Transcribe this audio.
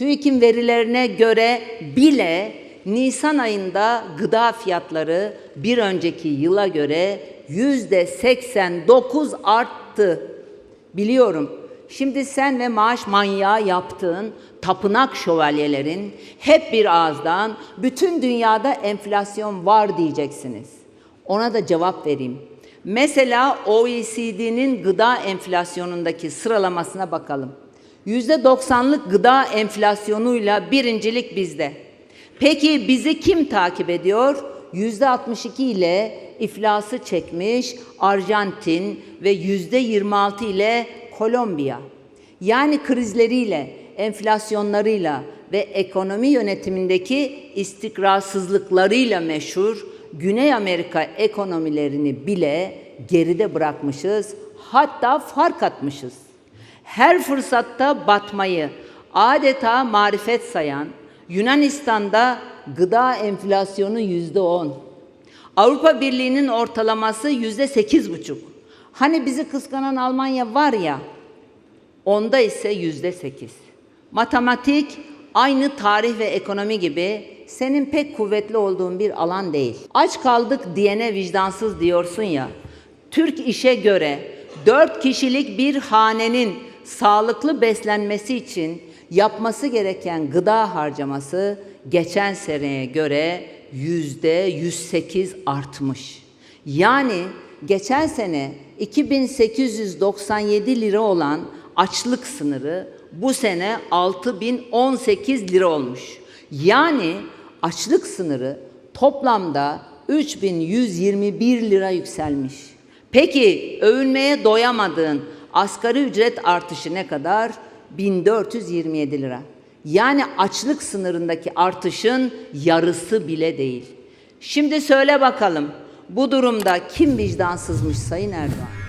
TÜİK'in verilerine göre bile Nisan ayında gıda fiyatları bir önceki yıla göre yüzde 89 arttı. Biliyorum. Şimdi sen ve maaş manyağı yaptığın tapınak şövalyelerin hep bir ağızdan bütün dünyada enflasyon var diyeceksiniz. Ona da cevap vereyim. Mesela OECD'nin gıda enflasyonundaki sıralamasına bakalım. %90'lık gıda enflasyonuyla birincilik bizde. Peki bizi kim takip ediyor? %62 ile iflası çekmiş Arjantin ve %26 ile Kolombiya. Yani krizleriyle, enflasyonlarıyla ve ekonomi yönetimindeki istikrarsızlıklarıyla meşhur Güney Amerika ekonomilerini bile geride bırakmışız. Hatta fark atmışız. Her fırsatta batmayı adeta marifet sayan Yunanistan'da gıda enflasyonu yüzde on. Avrupa Birliği'nin ortalaması yüzde sekiz buçuk. Hani bizi kıskanan Almanya var ya, onda ise yüzde sekiz. Matematik aynı tarih ve ekonomi gibi senin pek kuvvetli olduğun bir alan değil. Aç kaldık diyene vicdansız diyorsun ya. Türk işe göre dört kişilik bir hanenin sağlıklı beslenmesi için yapması gereken gıda harcaması geçen seneye göre yüzde 108 artmış. Yani geçen sene 2897 lira olan açlık sınırı bu sene 6018 lira olmuş. Yani açlık sınırı toplamda 3121 lira yükselmiş. Peki övünmeye doyamadığın asgari ücret artışı ne kadar? 1427 lira. Yani açlık sınırındaki artışın yarısı bile değil. Şimdi söyle bakalım bu durumda kim vicdansızmış Sayın Erdoğan?